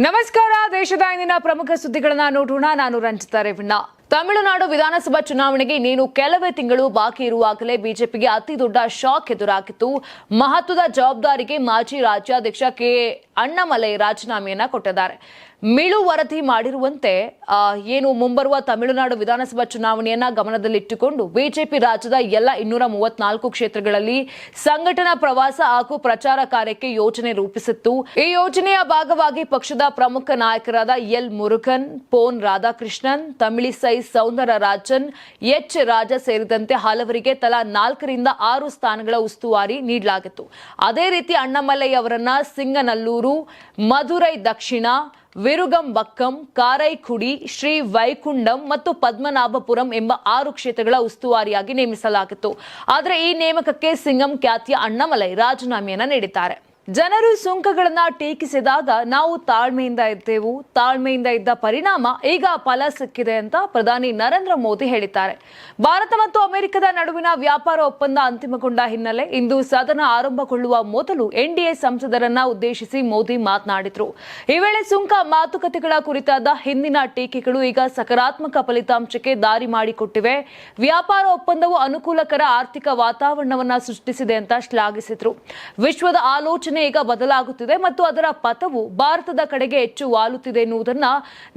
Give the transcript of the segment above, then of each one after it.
ನಮಸ್ಕಾರ. ದೇಶದ ಇಂದಿನ ಪ್ರಮುಖ ಸುದ್ದಿಗಳನ್ನ ನೋಡೋಣ. ನಾನು ರಂಜಿತಾ ರೇವಣ್ಣ. ತಮಿಳುನಾಡು ವಿಧಾನಸಭಾ ಚುನಾವಣೆಗೆ ಇನ್ನೇನು ಕೆಲವೇ ತಿಂಗಳು ಬಾಕಿ ಇರುವಾಗಲೇ ಬಿಜೆಪಿಗೆ ಅತಿ ದೊಡ್ಡ ಶಾಕ್ ಎದುರಾಗಿತ್ತು. ಮಹತ್ವದ ಜವಾಬ್ದಾರಿಗೆ ಮಾಜಿ ರಾಜ್ಯಾಧ್ಯಕ್ಷ ಕೆ ಅಣ್ಣಾಮಲೈ ರಾಜೀನಾಮೆಯನ್ನ ಕೊಟ್ಟಿದ್ದಾರೆ. ಮಿಳು ವರದಿ ಮಾಡಿರುವಂತೆ ಏನು ಮುಂಬರುವ ತಮಿಳುನಾಡು ವಿಧಾನಸಭಾ ಚುನಾವಣೆಯನ್ನ ಗಮನದಲ್ಲಿಟ್ಟುಕೊಂಡು ಬಿಜೆಪಿ ರಾಜ್ಯದ ಎಲ್ಲ ಇನ್ನೂರ ಮೂವತ್ನಾಲ್ಕು ಕ್ಷೇತ್ರಗಳಲ್ಲಿ ಸಂಘಟನಾ ಪ್ರವಾಸ ಹಾಗೂ ಪ್ರಚಾರ ಕಾರ್ಯಕ್ಕೆ ಯೋಜನೆ ರೂಪಿಸಿತ್ತು. ಈ ಯೋಜನೆಯ ಭಾಗವಾಗಿ ಪಕ್ಷದ ಪ್ರಮುಖ ನಾಯಕರಾದ ಎಲ್ ಮುರುಗನ್ ಪೋನ್ ರಾಧಾಕೃಷ್ಣನ್ ತಮಿಳಿಸೈ ಸೌಂದರರಾಜನ್, ಎಚ್ ರಾಜ ಸೇರಿದಂತೆ ಹಲವರಿಗೆ ತಲಾ ನಾಲ್ಕರಿಂದ ಆರು ಸ್ಥಾನಗಳ ಉಸ್ತುವಾರಿ ನೀಡಲಾಗಿತ್ತು. ಅದೇ ರೀತಿ ಅಣ್ಣಮಲ್ಲಯ್ಯ ಅವರನ್ನ ಸಿಂಗನಲ್ಲೂರು, ಮಧುರೈ ದಕ್ಷಿಣ ವಿರುಗಂಬಕ್ಕಂ ಕಾರೈಕುಡಿ, ಶ್ರೀ ವೈಕುಂಡಂ ಮತ್ತು ಪದ್ಮನಾಭಪುರಂ ಎಂಬ ಆರು ಕ್ಷೇತ್ರಗಳ ಉಸ್ತುವಾರಿಯಾಗಿ ನೇಮಿಸಲಾಗಿತ್ತು. ಆದರೆ ಈ ನೇಮಕಕ್ಕೆ ಸಿಂಗಂ ಖ್ಯಾತಿಯ ಅಣ್ಣಾಮಲೈ ರಾಜೀನಾಮೆಯನ್ನು ನೀಡಿದ್ದಾರೆ. ಜನರು ಸುಂಕಗಳನ್ನ ಟೀಕಿಸಿದಾಗ ನಾವು ತಾಳ್ಮೆಯಿಂದ ಇದ್ದೆವು ತಾಳ್ಮೆಯಿಂದ ಇದ್ದ ಪರಿಣಾಮ ಈಗ ಫಲ ಸಿಕ್ಕಿದೆ ಅಂತ ಪ್ರಧಾನಿ ನರೇಂದ್ರ ಮೋದಿ ಹೇಳಿದ್ದಾರೆ. ಭಾರತ ಮತ್ತು ಅಮೆರಿಕದ ನಡುವಿನ ವ್ಯಾಪಾರ ಒಪ್ಪಂದ ಅಂತಿಮಗೊಂಡ ಹಿನ್ನೆಲೆ ಇಂದು ಸದನ ಆರಂಭಗೊಳ್ಳುವ ಮೊದಲು ಎನ್ಡಿಎ ಸಂಸದರನ್ನ ಉದ್ದೇಶಿಸಿ ಮೋದಿ ಮಾತನಾಡಿದ್ರು. ಈ ವೇಳೆ ಸುಂಕ ಮಾತುಕತೆಗಳ ಕುರಿತಾದ ಹಿಂದಿನ ಟೀಕೆಗಳು ಈಗ ಸಕಾರಾತ್ಮಕ ಫಲಿತಾಂಶಕ್ಕೆ ದಾರಿ ಮಾಡಿಕೊಟ್ಟಿವೆ. ವ್ಯಾಪಾರ ಒಪ್ಪಂದವು ಅನುಕೂಲಕರ ಆರ್ಥಿಕ ವಾತಾವರಣವನ್ನ ಸೃಷ್ಟಿಸಿದೆ ಅಂತ ಶ್ಲಾಘಿಸಿದ್ರು. ವಿಶ್ವದ ಆಲೋಚನೆ ಈಗ ಬದಲಾಗುತ್ತಿದೆ ಮತ್ತು ಅದರ ಪಥವು ಭಾರತದ ಕಡೆಗೆ ಹೆಚ್ಚು ವಾಲುತ್ತಿದೆ ಎನ್ನುವುದನ್ನ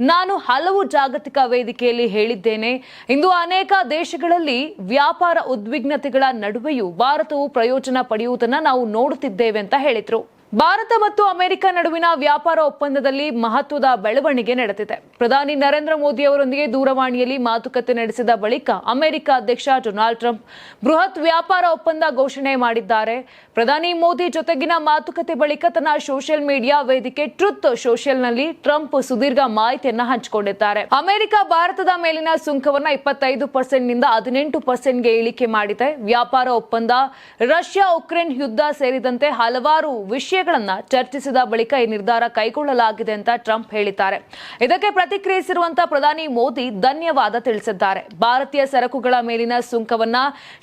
ನಾನು ಹಲವು ಜಾಗತಿಕ ವೇದಿಕೆಯಲ್ಲಿ ಹೇಳಿದ್ದೇನೆ. ಇಂದು ಅನೇಕ ದೇಶಗಳಲ್ಲಿ ವ್ಯಾಪಾರ ಉದ್ವಿಗ್ನತೆಗಳ ನಡುವೆಯೂ ಭಾರತವು ಪ್ರಯೋಜನ ಪಡೆಯುವುದನ್ನ ನಾವು ನೋಡುತ್ತಿದ್ದೇವೆ ಅಂತ ಹೇಳಿದ್ರು. ಭಾರತ ಮತ್ತು ಅಮೆರಿಕ ನಡುವಿನ ವ್ಯಾಪಾರ ಒಪ್ಪಂದದಲ್ಲಿ ಮಹತ್ವದ ಬೆಳವಣಿಗೆ ನಡೆದಿದೆ. ಪ್ರಧಾನಿ ನರೇಂದ್ರ ಮೋದಿ ಅವರೊಂದಿಗೆ ದೂರವಾಣಿಯಲ್ಲಿ ಮಾತುಕತೆ ನಡೆಸಿದ ಬಳಿಕ ಅಮೆರಿಕ ಅಧ್ಯಕ್ಷ ಡೊನಾಲ್ಡ್ ಟ್ರಂಪ್ ಬೃಹತ್ ವ್ಯಾಪಾರ ಒಪ್ಪಂದ ಘೋಷಣೆ ಮಾಡಿದ್ದಾರೆ. ಪ್ರಧಾನಿ ಮೋದಿ ಜೊತೆಗಿನ ಮಾತುಕತೆ ಬಳಿಕ ತನ್ನ ಸೋಷಿಯಲ್ ಮೀಡಿಯಾ ವೇದಿಕೆ ಟ್ರುತ್ ಸೋಷಿಯಲ್ನಲ್ಲಿ ಟ್ರಂಪ್ ಸುದೀರ್ಘ ಮಾಹಿತಿಯನ್ನು ಹಂಚಿಕೊಂಡಿದ್ದಾರೆ. ಅಮೆರಿಕ ಭಾರತದ ಮೇಲಿನ ಸುಂಕವನ್ನು ಇಪ್ಪತ್ತೈದು ಪರ್ಸೆಂಟ್ನಿಂದ ಹದಿನೆಂಟು ಪರ್ಸೆಂಟ್ಗೆ ಇಳಿಕೆ ಮಾಡಿದೆ. ವ್ಯಾಪಾರ ಒಪ್ಪಂದ ರಷ್ಯಾ ಉಕ್ರೇನ್ ಯುದ್ಧ ಸೇರಿದಂತೆ ಹಲವಾರು ವಿಷಯಗಳನ್ನ ಚರ್ಚಿಸಿದ ಬಳಿಕ ಈ ನಿರ್ಧಾರ ಕೈಗೊಳ್ಳಲಾಗಿದೆ ಅಂತ ಟ್ರಂಪ್ ಹೇಳಿದ್ದಾರೆ. ಇದಕ್ಕೆ ಪ್ರತಿಕ್ರಿಯಿಸಿರುವಂತಹ ಪ್ರಧಾನಿ ಮೋದಿ ಧನ್ಯವಾದ ತಿಳಿಸಿದ್ದಾರೆ. ಭಾರತೀಯ ಸರಕುಗಳ ಮೇಲಿನ ಸುಂಕವನ್ನ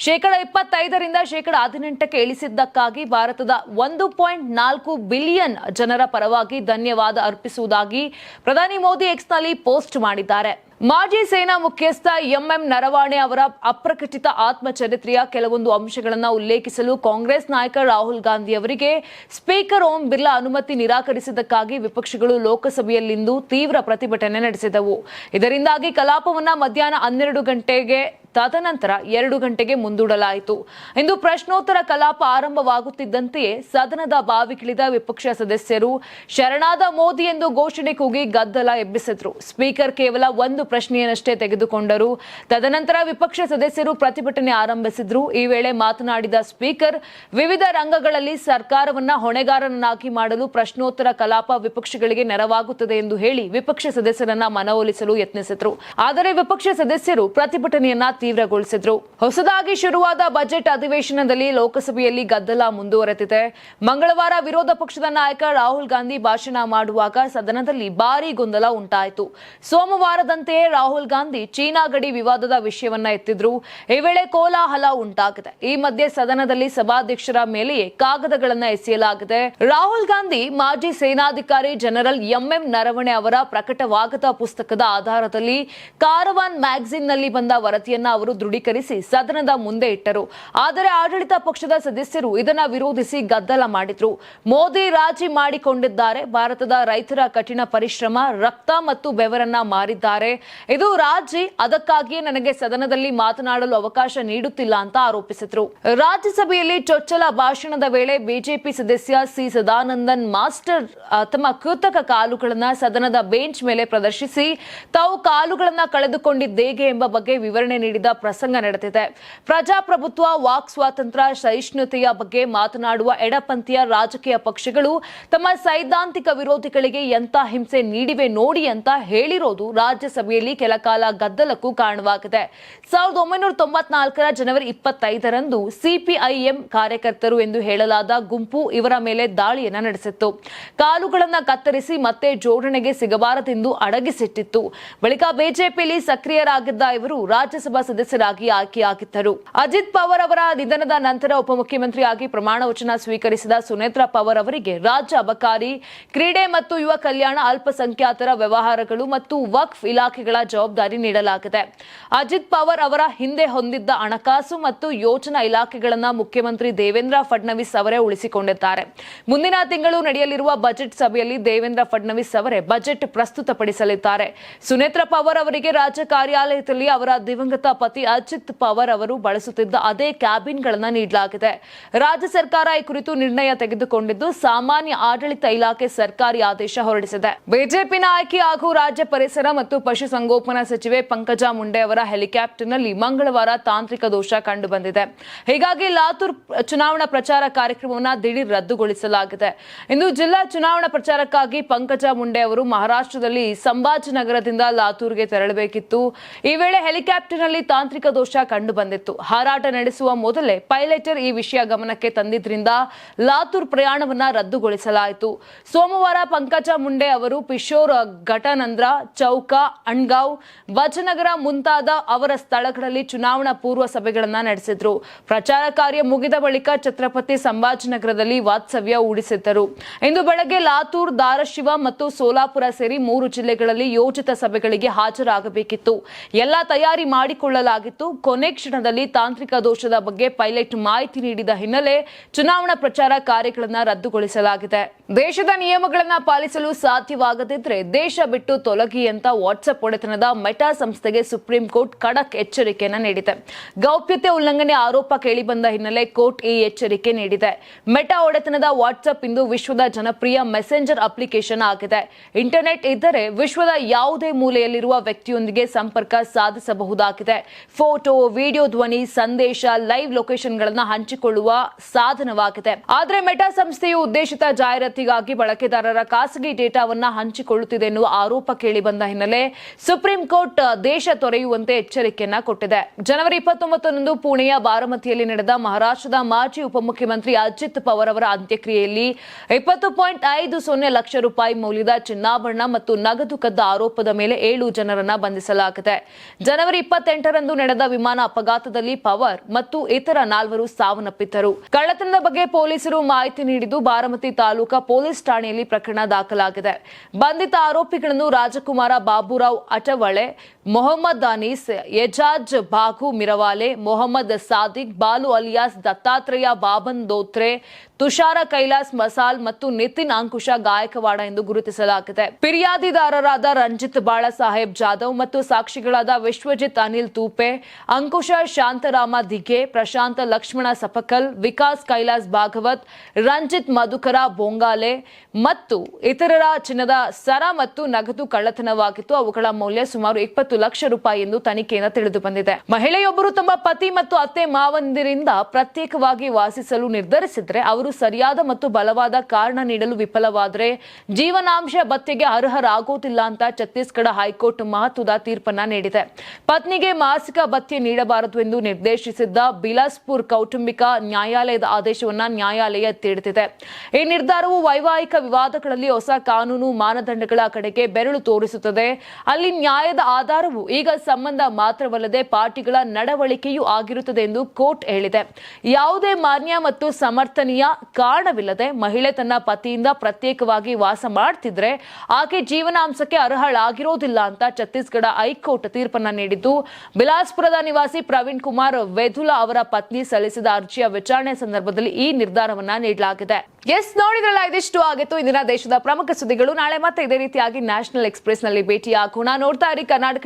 ಶೇಕಡ ಇಪ್ಪತ್ತೈದರಿಂದ ಶೇಕಡ ಹದಿನೆಂಟಕ್ಕೆ ಇಳಿಸಿದ್ದಕ್ಕಾಗಿ ಭಾರತದ ಒಂದು ಪಾಯಿಂಟ್ ನಾಲ್ಕು ಬಿಲಿಯನ್ ಜನರ ಪರವಾಗಿ ಧನ್ಯವಾದ ಅರ್ಪಿಸುವುದಾಗಿ ಪ್ರಧಾನಿ ಮೋದಿ ಎಕ್ಸ್ನಲ್ಲಿ ಪೋಸ್ಟ್ ಮಾಡಿದ್ದಾರೆ. ಮಾಜಿ ಸೇನಾ ಮುಖ್ಯಸ್ಥ ಎಂಎಂ ನರವಾಣೆ ಅವರ ಅಪ್ರಕಟಿತ ಆತ್ಮಚರಿತ್ರೆಯ ಕೆಲವೊಂದು ಅಂಶಗಳನ್ನು ಉಲ್ಲೇಖಿಸಲು ಕಾಂಗ್ರೆಸ್ ನಾಯಕ ರಾಹುಲ್ ಗಾಂಧಿ ಅವರಿಗೆ ಸ್ಪೀಕರ್ ಓಂ ಬಿರ್ಲಾ ಅನುಮತಿ ನಿರಾಕರಿಸಿದ್ದಕ್ಕಾಗಿ ವಿಪಕ್ಷಗಳು ಲೋಕಸಭೆಯಲ್ಲಿಂದು ತೀವ್ರ ಪ್ರತಿಭಟನೆ ನಡೆಸಿದವು. ಇದರಿಂದಾಗಿ ಕಲಾಪವನ್ನು ಮಧ್ಯಾಹ್ನ ಹನ್ನೆರಡು ಗಂಟೆಗೆ ತದನಂತರ ಎರಡು ಗಂಟೆಗೆ ಮುಂದೂಡಲಾಯಿತು. ಇಂದು ಪ್ರಶ್ನೋತ್ತರ ಕಲಾಪ ಆರಂಭವಾಗುತ್ತಿದ್ದಂತೆಯೇ ಸದನದ ಬಾವಿಗಿಳಿದ ವಿಪಕ್ಷ ಸದಸ್ಯರು ಶರಣಾದ ಮೋದಿ ಎಂದು ಘೋಷಣೆ ಕೂಗಿ ಗದ್ದಲ ಎಬ್ಬಿಸಿದ್ರು. ಸ್ಪೀಕರ್ ಕೇವಲ ಒಂದು ಪ್ರಶ್ನೆಯನ್ನಷ್ಟೇ ತೆಗೆದುಕೊಂಡರು. ತದನಂತರ ವಿಪಕ್ಷ ಸದಸ್ಯರು ಪ್ರತಿಭಟನೆ ಆರಂಭಿಸಿದ್ರು. ಈ ವೇಳೆ ಮಾತನಾಡಿದ ಸ್ಪೀಕರ್, ವಿವಿಧ ರಂಗಗಳಲ್ಲಿ ಸರ್ಕಾರವನ್ನ ಹೊಣೆಗಾರನನ್ನಾಗಿ ಮಾಡಲು ಪ್ರಶ್ನೋತ್ತರ ಕಲಾಪ ವಿಪಕ್ಷಗಳಿಗೆ ನೆರವಾಗುತ್ತದೆ ಎಂದು ಹೇಳಿ ವಿಪಕ್ಷ ಸದಸ್ಯರನ್ನ ಮನವೊಲಿಸಲು ಯತ್ನಿಸಿದ್ರು. ಆದರೆ ವಿಪಕ್ಷ ಸದಸ್ಯರು ಪ್ರತಿಭಟನೆಯನ್ನ ತೀವ್ರಗೊಳಿಸಿದ್ರು. ಹೊಸದಾಗಿ ಶುರುವಾದ ಬಜೆಟ್ ಅಧಿವೇಶನದಲ್ಲಿ ಲೋಕಸಭೆಯಲ್ಲಿ ಗದ್ದಲ ಮುಂದುವರೆದಿದೆ. ಮಂಗಳವಾರ ವಿರೋಧ ಪಕ್ಷದ ನಾಯಕ ರಾಹುಲ್ ಗಾಂಧಿ ಭಾಷಣ ಮಾಡುವಾಗ ಸದನದಲ್ಲಿ ಭಾರೀ ಗೊಂದಲ ಉಂಟಾಯಿತು. ಸೋಮವಾರದಂತೆಯೇ ರಾಹುಲ್ ಗಾಂಧಿ ಚೀನಾ ಗಡಿ ವಿವಾದದ ವಿಷಯವನ್ನ ಎತ್ತಿದ್ರು. ಈ ವೇಳೆ ಕೋಲಾಹಲ ಉಂಟಾಗಿದೆ. ಈ ಮಧ್ಯೆ ಸದನದಲ್ಲಿ ಸಭಾಧ್ಯಕ್ಷರ ಮೇಲೆಯೇ ಕಾಗದಗಳನ್ನ ಎಸೆಯಲಾಗಿದೆ. ರಾಹುಲ್ ಗಾಂಧಿ ಮಾಜಿ ಸೇನಾಧಿಕಾರಿ ಜನರಲ್ ಎಂಎಂ ನರವಣೆ ಅವರ ಪ್ರಕಟವಾಗದ ಪುಸ್ತಕದ ಆಧಾರದಲ್ಲಿ ಕಾರವಾನ್ ಮ್ಯಾಗಝಿನ್ನಲ್ಲಿ ಬಂದ ವರದಿಯನ್ನ ಅವರು ದೃಢೀಕರಿಸಿ ಸದನದ ಮುಂದೆ ಇಟ್ಟರು. ಆದರೆ ಆಡಳಿತ ಪಕ್ಷದ ಸದಸ್ಯರು ಇದನ್ನ ವಿರೋಧಿಸಿ ಗದ್ದಲ ಮಾಡಿದ್ರು. ಮೋದಿ ರಾಜಿ ಮಾಡಿಕೊಂಡಿದ್ದಾರೆ. ಭಾರತದ ರೈತರ ಕಠಿಣ ಪರಿಶ್ರಮ, ರಕ್ತ ಮತ್ತು ಬೆವರನ್ನ ಮಾರಿದ್ದಾರೆ. ಇದು ರಾಜಿ, ಅದಕ್ಕಾಗಿಯೇ ನನಗೆ ಸದನದಲ್ಲಿ ಮಾತನಾಡಲು ಅವಕಾಶ ನೀಡುತ್ತಿಲ್ಲ ಅಂತ ಆರೋಪಿಸಿದ್ರು. ರಾಜ್ಯಸಭೆಯಲ್ಲಿ ಚೊಚ್ಚಲ ಭಾಷಣದ ವೇಳೆ ಬಿಜೆಪಿ ಸದಸ್ಯ ಸಿ. ಸದಾನಂದನ್ ಮಾಸ್ಟರ್ ತಮ್ಮ ಕೃತಕ ಕಾಲುಗಳನ್ನ ಸದನದ ಬೆಂಚ್ ಮೇಲೆ ಪ್ರದರ್ಶಿಸಿ, ತಾವು ಕಾಲುಗಳನ್ನ ಕಳೆದುಕೊಂಡಿದ್ದೇಗೆ ಎಂಬ ಬಗ್ಗೆ ವಿವರಣೆ ನೀಡಿದ ಪ್ರಸಂಗ ನಡೆದಿದೆ. ಪ್ರಜಾಪ್ರಭುತ್ವ, ವಾಕ್ ಸ್ವಾತಂತ್ರ್ಯ, ಸಹಿಷ್ಣುತೆಯ ಬಗ್ಗೆ ಮಾತನಾಡುವ ಎಡಪಂಥೀಯ ರಾಜಕೀಯ ಪಕ್ಷಗಳು ತಮ್ಮ ಸೈದ್ಧಾಂತಿಕ ವಿರೋಧಿಗಳಿಗೆ ಎಂತ ಹಿಂಸೆ ನೀಡಿವೆ ನೋಡಿ ಅಂತ ಹೇಳಿರೋದು ರಾಜ್ಯಸಭೆಯಲ್ಲಿ ಕೆಲ ಕಾಲ ಗದ್ದಲಕ್ಕೂ ಕಾರಣವಾಗಿದೆ. ಸಾವಿರದ ಒಂಬೈನೂರ ತೊಂಬತ್ನಾಲ್ಕರ ಜನವರಿ ಇಪ್ಪತ್ತೈದರಂದು ಸಿಪಿಐಎಂ ಕಾರ್ಯಕರ್ತರು ಎಂದು ಹೇಳಲಾದ ಗುಂಪು ಇವರ ಮೇಲೆ ದಾಳಿಯನ್ನ ನಡೆಸಿತ್ತು. ಕಾಲುಗಳನ್ನು ಕತ್ತರಿಸಿ ಮತ್ತೆ ಜೋಡಣೆಗೆ ಸಿಗಬಾರದೆಂದು ಅಡಗಿಸಿಟ್ಟಿತ್ತು. ಬಳಿಕ ಬಿಜೆಪಿಯಲ್ಲಿ ಸಕ್ರಿಯರಾಗಿದ್ದ ಇವರು ರಾಜ್ಯಸಭಾ ಸದಸ್ಯರಾಗಿ ಆಯ್ಕೆಯಾಗಿದ್ದರು ಅಜಿತ್ ಪವಾರ್ ಅವರ ನಿಧನದ ನಂತರ ಉಪಮುಖ್ಯಮಂತ್ರಿಯಾಗಿ ಪ್ರಮಾಣ ವಚನ ಸ್ವೀಕರಿಸಿದ ಸುನೇತ್ರ ಪವಾರ್ ಅವರಿಗೆ ರಾಜ್ಯ ಅಬಕಾರಿ, ಕ್ರೀಡೆ ಮತ್ತು ಯುವ ಕಲ್ಯಾಣ, ಅಲ್ಪಸಂಖ್ಯಾತರ ವ್ಯವಹಾರಗಳು ಮತ್ತು ವಕ್ಫ್ ಇಲಾಖೆಗಳ ಜವಾಬ್ದಾರಿ ನೀಡಲಾಗಿದೆ. ಅಜಿತ್ ಪವಾರ್ ಅವರ ಹಿಂದೆ ಹೊಂದಿದ್ದ ಹಣಕಾಸು ಮತ್ತು ಯೋಜನಾ ಇಲಾಖೆಗಳನ್ನು ಮುಖ್ಯಮಂತ್ರಿ ದೇವೇಂದ್ರ ಫಡ್ನವೀಸ್ ಅವರೇ ಉಳಿಸಿಕೊಂಡಿದ್ದಾರೆ. ಮುಂದಿನ ತಿಂಗಳು ನಡೆಯಲಿರುವ ಬಜೆಟ್ ಸಭೆಯಲ್ಲಿ ದೇವೇಂದ್ರ ಫಡ್ನವೀಸ್ ಅವರೇ ಬಜೆಟ್ ಪ್ರಸ್ತುತಪಡಿಸಲಿದ್ದಾರೆ. ಸುನೇತ್ರ ಪವಾರ್ ಅವರಿಗೆ ರಾಜ್ಯ ಕಾರ್ಯಾಲಯದಲ್ಲಿ ಅವರ ದಿವಂಗತ ಪತಿ ಅಜಿತ್ ಪವರ್ ಅವರು ಬಳಸುತ್ತಿದ್ದ ಅದೇ ಕ್ಯಾಬಿನ್ಗಳನ್ನ ನೀಡಲಾಗಿದೆ. ರಾಜ್ಯ ಸರ್ಕಾರ ಈ ಕುರಿತು ನಿರ್ಣಯ ತೆಗೆದುಕೊಂಡಿದ್ದು, ಸಾಮಾನ್ಯ ಆಡಳಿತ ಇಲಾಖೆ ಸರ್ಕಾರಿ ಆದೇಶ ಹೊರಡಿಸಿದೆ. ಬಿಜೆಪಿ ನಾಯಕಿ ಹಾಗೂ ರಾಜ್ಯ ಪರಿಸರ ಮತ್ತು ಪಶುಸಂಗೋಪನಾ ಸಚಿವೆ ಪಂಕಜಾ ಮುಂಡೆ ಅವರ ಹೆಲಿಕಾಪ್ಟರ್ನಲ್ಲಿ ಮಂಗಳವಾರ ತಾಂತ್ರಿಕ ದೋಷ ಕಂಡುಬಂದಿದೆ. ಹೀಗಾಗಿ ಲಾತೂರ್ ಚುನಾವಣಾ ಪ್ರಚಾರ ಕಾರ್ಯಕ್ರಮವನ್ನು ದಿಢೀರ್ ರದ್ದುಗೊಳಿಸಲಾಗಿದೆ. ಇಂದು ಜಿಲ್ಲಾ ಚುನಾವಣಾ ಪ್ರಚಾರಕ್ಕಾಗಿ ಪಂಕಜಾ ಮುಂಡೆ ಅವರು ಮಹಾರಾಷ್ಟ್ರದಲ್ಲಿ ಸಂಭಾಜಿನಗರದಿಂದ ಲಾತೂರ್ಗೆ ತೆರಳಬೇಕಿತ್ತು. ಈ ವೇಳೆ ಹೆಲಿಕಾಪ್ಟರ್ನಲ್ಲಿ ತಾಂತ್ರಿಕ ದೋಷ ಕಂಡುಬಂದಿತ್ತು. ಹಾರಾಟ ನಡೆಸುವ ಮೊದಲೇ ಪೈಲಟರ್ ಈ ವಿಷಯ ಗಮನಕ್ಕೆ ತಂದಿದ್ರಿಂದ ಲಾತೂರ್ ಪ್ರಯಾಣವನ್ನ ರದ್ದುಗೊಳಿಸಲಾಯಿತು. ಸೋಮವಾರ ಪಂಕಜ ಮುಂಡೆ ಅವರು ಪಿಶೋರ್ ಘಟನಂದ್ರ, ಚೌಕ, ಅಣ್ಗಾಂವ್ ವಚನಗರ ಮುಂತಾದ ಅವರ ಸ್ಥಳಗಳಲ್ಲಿ ಚುನಾವಣಾ ಪೂರ್ವ ಸಭೆಗಳನ್ನ ನಡೆಸಿದ್ರು. ಪ್ರಚಾರ ಕಾರ್ಯ ಮುಗಿದ ಬಳಿಕ ಛತ್ರಪತಿ ಸಂಭಾಜಿನಗರದಲ್ಲಿ ವಾತ್ಸವ್ಯ ಹೂಡಿಸಿದ್ದರು ಇಂದು ಬೆಳಗ್ಗೆ ಲಾತೂರ್ ದಾರಶಿವ ಮತ್ತು ಸೋಲಾಪುರ ಸೇರಿ ಮೂರು ಜಿಲ್ಲೆಗಳಲ್ಲಿ ಯೋಜಿತ ಸಭೆಗಳಿಗೆ ಹಾಜರಾಗಬೇಕಿತ್ತು. ಎಲ್ಲ ತಯಾರಿ ಮಾಡಿಕೊಳ್ಳಲಾಗಿತ್ತು ಕೊನೆ ಕ್ಷಣದಲ್ಲಿ ತಾಂತ್ರಿಕ ದೋಷದ ಬಗ್ಗೆ ಪೈಲಟ್ ಮಾಹಿತಿ ನೀಡಿದ ಹಿನ್ನೆಲೆ ಚುನಾವಣಾ ಪ್ರಚಾರ ಕಾರ್ಯಗಳನ್ನು ರದ್ದುಗೊಳಿಸಲಾಗಿದೆ. ದೇಶದ ನಿಯಮಗಳನ್ನ ಪಾಲಿಸಲು ಸಾಧ್ಯವಾಗದಿದ್ರೆ ದೇಶ ಬಿಟ್ಟು ತೊಲಗಿ ಅಂತ ವಾಟ್ಸ್ಆಪ್ ಒಡೆತನದ ಮೆಟಾ ಸಂಸ್ಥೆಗೆ ಸುಪ್ರೀಂ ಕೋರ್ಟ್ ಖಡಕ್ ಎಚ್ಚರಿಕೆಯನ್ನು ನೀಡಿದೆ. ಗೌಪ್ಯತೆ ಉಲ್ಲಂಘನೆ ಆರೋಪ ಕೇಳಿಬಂದ ಹಿನ್ನೆಲೆ ಕೋರ್ಟ್ ಈ ಎಚ್ಚರಿಕೆ ನೀಡಿದೆ. ಮೆಟಾ ಒಡೆತನದ ವಾಟ್ಸಪ್ ಇಂದು ವಿಶ್ವದ ಜನಪ್ರಿಯ ಮೆಸೆಂಜರ್ ಅಪ್ಲಿಕೇಶನ್ ಆಗಿದೆ. ಇಂಟರ್ನೆಟ್ ಇದ್ದರೆ ವಿಶ್ವದ ಯಾವುದೇ ಮೂಲೆಯಲ್ಲಿರುವ ವ್ಯಕ್ತಿಯೊಂದಿಗೆ ಸಂಪರ್ಕ ಸಾಧಿಸಬಹುದಾಗಿದೆ. ಫೋಟೋ, ವಿಡಿಯೋ ಧ್ವನಿ, ಸಂದೇಶ, ಲೈವ್ ಲೊಕೇಶನ್ಗಳನ್ನು ಹಂಚಿಕೊಳ್ಳುವ ಸಾಧನವಾಗಿದೆ. ಆದರೆ ಮೆಟಾ ಸಂಸ್ಥೆಯು ಉದ್ದೇಶಿತ ಜಾಹೀರಾತಿಗಾಗಿ ಬಳಕೆದಾರರ ಖಾಸಗಿ ಡೇಟಾವನ್ನ ಹಂಚಿಕೊಳ್ಳುತ್ತಿದೆ ಎನ್ನುವ ಆರೋಪ ಕೇಳಿಬಂದ ಹಿನ್ನೆಲೆ ಸುಪ್ರೀಂ ಕೋರ್ಟ್ ದೇಶ ತೊರೆಯುವಂತೆ ಎಚ್ಚರಿಕೆಯನ್ನ ಕೊಟ್ಟಿದೆ. ಜನವರಿ ಇಪ್ಪತ್ತೊಂಬತ್ತರಂದು ಪುಣೆಯ ಬಾರಾಮತಿಯಲ್ಲಿ ನಡೆದ ಮಹಾರಾಷ್ಟ್ರದ ಮಾಜಿ ಉಪಮುಖ್ಯಮಂತ್ರಿ ಅಜಿತ್ ಪವಾರ್ ಅವರ ಅಂತ್ಯಕ್ರಿಯೆಯಲ್ಲಿ ಇಪ್ಪತ್ತು ಪಾಯಿಂಟ್ ಐದು ಸೊನ್ನೆ ಲಕ್ಷ ರೂಪಾಯಿ ಮೌಲ್ಯದ ಚಿನ್ನಾಭರಣ ಮತ್ತು ನಗದು ಕದ್ದ ಆರೋಪದ ಮೇಲೆ ಏಳು ಜನರನ್ನ ಬಂಧಿಸಲಾಗಿದೆ. ಜನವರಿ ಇಪ್ಪತ್ತೆಂಟರಂದು ನಡೆದ ವಿಮಾನ ಅಪಘಾತದಲ್ಲಿ ಪವರ್ ಮತ್ತು ಇತರ ನಾಲ್ವರು ಸಾವನ್ನಪ್ಪಿದ್ದರು. ಕಳ್ಳತನದ ಬಗ್ಗೆ ಪೊಲೀಸರು ಮಾಹಿತಿ ನೀಡಿದ್ದು ಬಾರಾಮತಿ ತಾಲೂಕಾ ಪೊಲೀಸ್ ಠಾಣೆಯಲ್ಲಿ ಪ್ರಕರಣ ದಾಖಲಾಗಿದೆ. ಬಂಧಿತ ಆರೋಪಿಗಳನ್ನು ರಾಜಕುಮಾರ ಬಾಬುರಾವ್ ಅಟವಳೆ ಮೊಹಮ್ಮದ್ ಅನೀಸ್, ಎಜಾಜ್ ಬಾಗು ಮಿರವಾಲೆ, ಮೊಹಮ್ಮದ್ ಸಾದಿಕ್, ಬಾಲು ಅಲಿಯಾಸ್, ದತ್ತಾತ್ರೇಯ ಬಾಬನ್ ದೋತ್ರೆ, ತುಷಾರ ಕೈಲಾಸ್ ಮಸಾಲ್ ಮತ್ತು ನಿತಿನ್ ಅಂಕುಶ ಗಾಯಕವಾಡ ಎಂದು ಗುರುತಿಸಲಾಗಿದೆ. ಫಿರ್ಯಾದಿದಾರರಾದ ರಂಜಿತ್ ಬಾಳ ಸಾಹೇಬ್ ಜಾಧವ್ ಮತ್ತು ಸಾಕ್ಷಿಗಳಾದ ವಿಶ್ವಜಿತ್ ಅನಿಲ್ ತೂಪೆ, ಅಂಕುಶ ಶಾಂತರಾಮ ದಿಘೆ ಪ್ರಶಾಂತ ಲಕ್ಷ್ಮಣ ಸಪಕಲ್, ವಿಕಾಸ್ ಕೈಲಾಸ್ ಭಾಗವತ್, ರಂಜಿತ್ ಮಧುಕರ ಬೊಂಗಾಲೆ ಮತ್ತು ಇತರರ ಚಿನ್ನದ ಸರ ಮತ್ತು ನಗದು ಕಳ್ಳತನವಾಗಿತ್ತು. ಅವುಗಳ ಮೌಲ್ಯ ಸುಮಾರು ಇಪ್ಪತ್ತು ಲಕ್ಷ ರೂಪಾಯಿ ಎಂದು ತನಿಖೆಯಿಂದ ತಿಳಿದು ಬಂದಿದೆ. ಮಹಿಳೆಯೊಬ್ಬರು ತಮ್ಮ ಪತಿ ಮತ್ತು ಅತ್ತೆ ಮಾವಂದಿರಿಂದ ಪ್ರತ್ಯೇಕವಾಗಿ ವಾಸಿಸಲು ನಿರ್ಧರಿಸಿದ್ರೆ ಅವರು ಸರಿಯಾದ ಮತ್ತು ಬಲವಾದ ಕಾರಣ ನೀಡಲು ವಿಫಲವಾದರೆ ಜೀವನಾಂಶ ಭತ್ಯೆಗೆ ಅರ್ಹರಾಗೋದಿಲ್ಲ ಅಂತ ಛತ್ತೀಸ್ಗಢ ಹೈಕೋರ್ಟ್ ಮಹತ್ವದ ತೀರ್ಪನ್ನ ನೀಡಿದೆ. ಪತ್ನಿಗೆ ಮಾಸಿಕ ಭತ್ಯೆ ನೀಡಬಾರದು ಎಂದು ನಿರ್ದೇಶಿಸಿದ್ದ ಬಿಲಾಸ್ಪುರ್ ಕೌಟುಂಬಿಕ ನ್ಯಾಯಾಲಯದ ಆದೇಶವನ್ನ ನ್ಯಾಯಾಲಯ ತಿಳಿದಿದೆ ಈ ನಿರ್ಧಾರವು ವೈವಾಹಿಕ ವಿವಾದಗಳಲ್ಲಿ ಹೊಸ ಕಾನೂನು ಮಾನದಂಡಗಳ ಕಡೆಗೆ ಬೆರಳು ತೋರಿಸುತ್ತದೆ. ಅಲ್ಲಿ ನ್ಯಾಯದ ಆಧಾರವು ಈಗ ಸಂಬಂಧ ಮಾತ್ರವಲ್ಲದೆ ಪಾರ್ಟಿಗಳ ನಡವಳಿಕೆಯೂ ಆಗಿರುತ್ತದೆ ಎಂದು ಕೋರ್ಟ್ ಹೇಳಿದೆ. ಯಾವುದೇ ಮಾನ್ಯ ಮತ್ತು ಸಮರ್ಥನೀಯ ಕಾರಣವಿಲ್ಲದೆ ಮಹಿಳೆ ತನ್ನ ಪತಿಯಿಂದ ಪ್ರತ್ಯೇಕವಾಗಿ ವಾಸ ಮಾಡ್ತಿದ್ರೆ ಆಕೆ ಜೀವನಾಂಶಕ್ಕೆ ಅರ್ಹಳಾಗಿರೋದಿಲ್ಲ ಅಂತ ಛತ್ತೀಸ್ಗಢ ಹೈಕೋರ್ಟ್ ತೀರ್ಪನ್ನ ನೀಡಿದ್ದು. ಬಿಲಾಸ್ಪುರದ ನಿವಾಸಿ ಪ್ರವೀಣ್ ಕುಮಾರ್ ವೆಧುಲಾ ಅವರ ಪತ್ನಿ ಸಲ್ಲಿಸಿದ ಅರ್ಜಿಯ ವಿಚಾರಣೆ ಸಂದರ್ಭದಲ್ಲಿ ಈ ನಿರ್ಧಾರವನ್ನ ನೀಡಲಾಗಿದೆ. ಎಸ್, ನೋಡಿದ್ರಲ್ಲ, ಇದಿಷ್ಟು ಆಗಿತ್ತು. ಇಂದಿನ ದೇಶದ ಪ್ರಮುಖ ಸುದ್ದಿಗಳು. ನಾಳೆ ಮತ್ತೆ ಇದೇ ರೀತಿಯಾಗಿ ನ್ಯಾಷನಲ್ ಎಕ್ಸ್ಪ್ರೆಸ್ನಲ್ಲಿ ಭೇಟಿಯಾಗೋಣ. ನೋಡ್ತಾ ಇರಿ ಕರ್ನಾಟಕ